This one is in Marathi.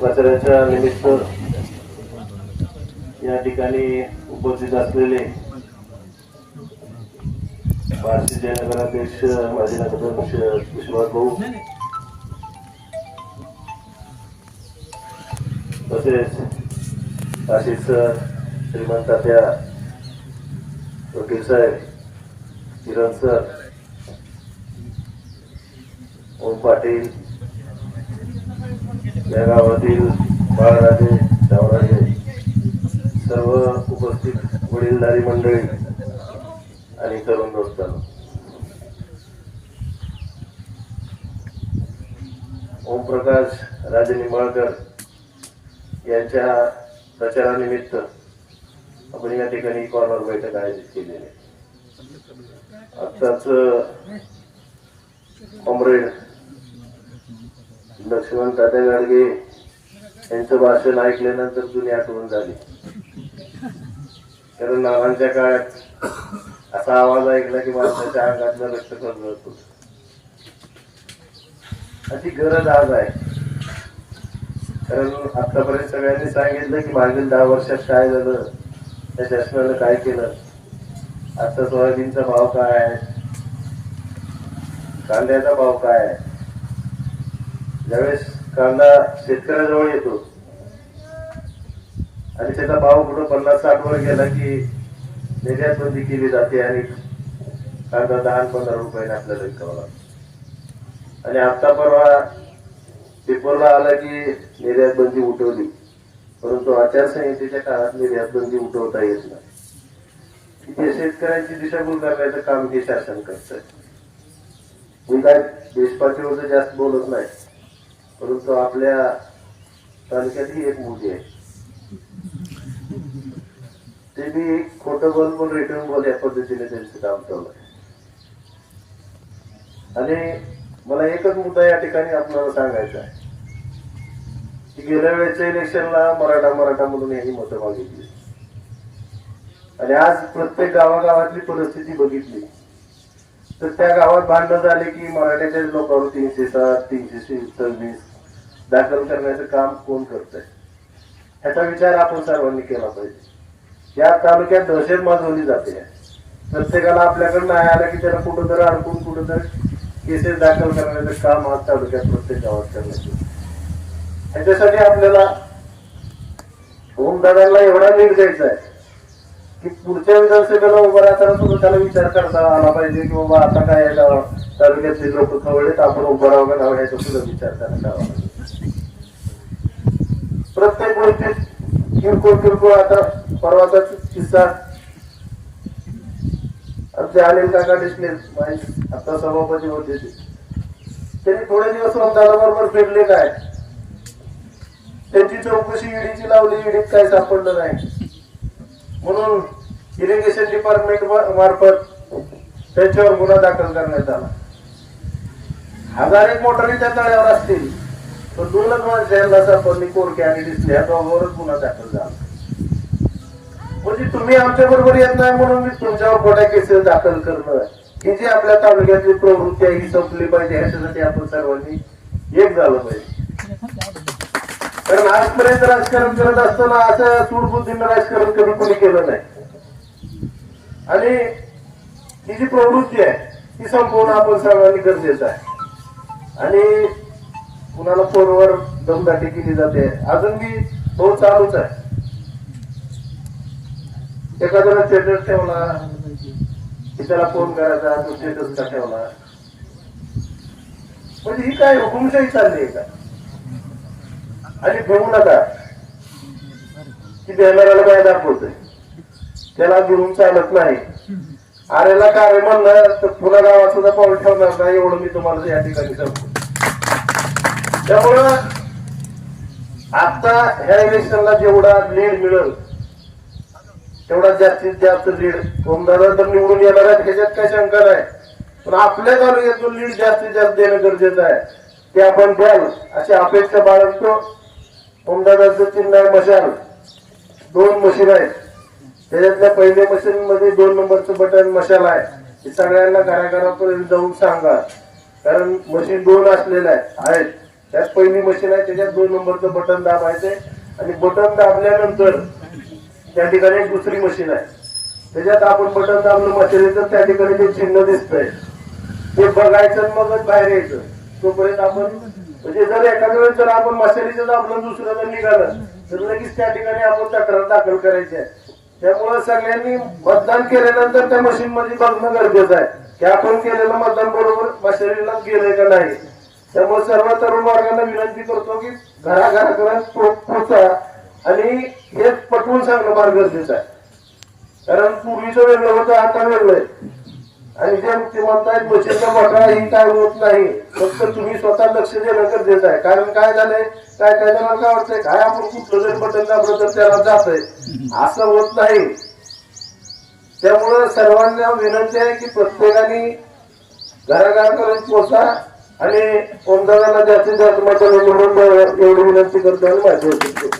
दसऱ्याच्या निमित्त या ठिकाणी उपस्थित असलेले भारतीय नगराध्यक्ष माजी नगराध्यक्ष विश्वास भाऊ तसेच आशिष सर श्रीमंत तात्या वकील साहेब किरण सर ओम पाटील या गावातील बाळराजे शावराजे सर्व उपस्थित वडीलधारी मंडळी आणि तरुण दोस्तांनो. ओमप्रकाश राजे निंबाळकर यांच्या प्रचारानिमित्त आपण या ठिकाणी कॉर्नर बैठक आयोजित केलेली आहे. आत्ताच कॉम्रेड लक्ष्मण तात्या गाडगे यांचं भाषण ऐकल्यानंतर जुनी आठवण झाली. कारण नावांच्या काळात असा आवाज ऐकला की माणसाच्या अंगातलं रक्त कमी होत अशी गरज आज आहे. कारण आतापर्यंत सगळ्यांनी सांगितलं की मागील दहा वर्षात काय झालं त्या शासनानं काय केलं आता सोयाबीनचा भाव काय आहे कांद्याचा भाव काय आहे ज्यावेळेस कांदा शेतकऱ्याजवळ येतो आणि त्याचा भाव कुठं पन्नास साठ वर गेला की निर्यात बंदी केली जाते आणि कांदा दहा पंधरा रुपयाने आपल्याला विकावा लागतो. आणि आता परवा पेपरला आला की निर्यात बंदी उठवली. परंतु आचारसंहितेच्या काळात निर्यात बंदी उठवता येत नाही. ते शेतकऱ्यांची दिशाभूल करण्याचं काम हे शासन करत मी काय देशपातळीवर जास्त बोलत नाही. परंतु आपल्या तालुक्यात ही एक मुलगी आहे. ते मी खोटं बोल पण रिटर्न बोल या पद्धतीने त्यांचं काम चालू आहे आणि मला एकच मुद्दा या ठिकाणी आपल्याला सांगायचा आहे. की गेल्या वेळेच्या इलेक्शनला मराठा मराठा म्हणून यांनी मतं मागितली. आणि आज प्रत्येक गावागावातली परिस्थिती बघितली. तर त्या गावात भांडण झाले की मराठ्याच्या लोकांवर तीनशे सात तीनशे सव्वीस दाखल करण्याचं काम कोण करत आहे ह्याचा विचार आपण सर्वांनी केला पाहिजे. या तालुक्यात दहशत माजवली जाते. प्रत्येकाला आपल्याकडे नाही आलं की त्याला कुठं तर अडकून कुठं तर केसेस दाखल करण्याचं काम आज तालुक्यात प्रत्येक गावात करण्याचं ह्याच्यासाठी आपल्याला ओमदादांना एवढा नीट द्यायचा आहे की पुढच्या विधानसभेला उभं राहताना सुद्धा त्याला विचार करता आला पाहिजे की बाबा आता काय आहे गाव तालुक्यातले लोक आपण उभं राहावं का नाही ह्याचा सुद्धा विचार करायला हवा प्रत्येक गोष्टीत किरकोळ किरकोळ आता परवाचा किस्सा. आमचे अनिल काका दिसले आता सभापती होते ते. त्यांनी थोडे दिवस बरोबर फिरले काय? त्यांची चौकशी ईडीची लावली ईडीत काय सापडलं नाही. म्हणून इरिगेशन डिपार्टमेंट मार्फत त्यांच्यावर गुन्हा दाखल करण्यात आला. हजार एक मोटारी त्या तळ्यावर असतील. पण दोनच माणसं यांना सापडली कोरके आणि दिसले या दोघांवरच गुन्हा दाखल झाला. म्हणजे तुम्ही आमच्या बरोबर येत नाही म्हणून मी तुमच्यावर खोट्या केसेस दाखल करणं ही जी आपल्या तालुक्यातली प्रवृत्ती आहे ही संपली पाहिजे ह्याच्यासाठी आपण सर्वांनी एक झालं पाहिजे. कारण आजपर्यंत राजकारण करत असताना असं सूडबुद्धीनं राजकारण कधी कोणी केलं नाही. आणि ही जी प्रवृत्ती आहे ती संपवणं आपण सर्वांनी गरजेचं आहे. आणि कुणाला फोनवर दमदाटी केली जाते? अजून मी तो चालूच आहे. एखाद्याला स्टेटस ठेवला की त्याला फोन करायचा तो स्टेटस का ठेवला? म्हणजे ही काय हुकुमशाही चालली आहे का? आणि घेऊ नका की देणाऱ्याला काय दाखवतोय. त्याला घेऊन चालत नाही. आरेला कार्य म्हणलं तर पुन्हा गावात सुद्धा पाऊल ठेवणार नाही एवढं मी तुम्हाला या ठिकाणी सांगतो. त्यामुळं आता ह्या इलेक्शनला जेवढा लीड मिळेल तेवढा जास्तीत जास्त लीड ओमदादा तर निवडून येणार आहेत ह्याच्यात काय शंका नाही. पण आपल्या तालुक्यातून लीड जास्तीत जास्त देणं गरजेचं आहे. ते आपण द्याल अशी अपेक्षा बाळगतो. ओमदादाचं चिन्ह आहे मशाल दोन मशीन आहेत. त्याच्यातल्या पहिल्या मशीन मध्ये दोन नंबरचं बटन मशाल आहे. हे सगळ्यांना घराघरापर्यंत जाऊन सांगा. कारण मशीन दोन असलेल्या आहेत. आहेत. त्यात पहिली मशीन आहे त्याच्यात दोन नंबरचं बटन दाबायचंय. आणि बटन दाबल्यानंतर त्या ठिकाणी एक दुसरी मशीन आहे. त्याच्यात आपण बटन दाबलं मशिनीचं त्या ठिकाणी ते चिन्ह दिसतंय. ते बघायचं मगच बाहेर यायचं. तोपर्यंत आपण म्हणजे जर एखाद्या वेळेस जर आपण मशालीचं दाबलं दुसरं जर निघालं तर लगेच त्या ठिकाणी आपण तक्रार दाखल करायची आहे. त्यामुळे सगळ्यांनी मतदान केल्यानंतर त्या मशीन मध्ये बघणं गरजेचं आहे. की आपण केलेलं मतदान बरोबर मशालीला गेलंय का नाही. त्यामुळे सर्व तरुण वर्गांना विनंती करतो की घराघरापर्यंत पोचा. आणि हे पटवून सांगणं फार गरजेचं आहे. कारण पूर्वीचं वेगळं होतं आता वेगळं आहे. आणि जे ते म्हणतायत बचेचा मोठा ही काय होत नाही. फक्त तुम्ही स्वतः लक्ष देणं गरजेचं आहे. कारण काय झालंय? काय काय जणांना काय वाटतंय? काय आपण कुठलं जर बटन दाबलं तर त्याला जातंय. असं होत नाही. त्यामुळं सर्वांना विनंती आहे की प्रत्येकाने घराघरापर्यंत पोचा. आणि कोणत्या जास्तीत जास्त मतदान निवडून एवढी विनंती करतो आणि माझी होती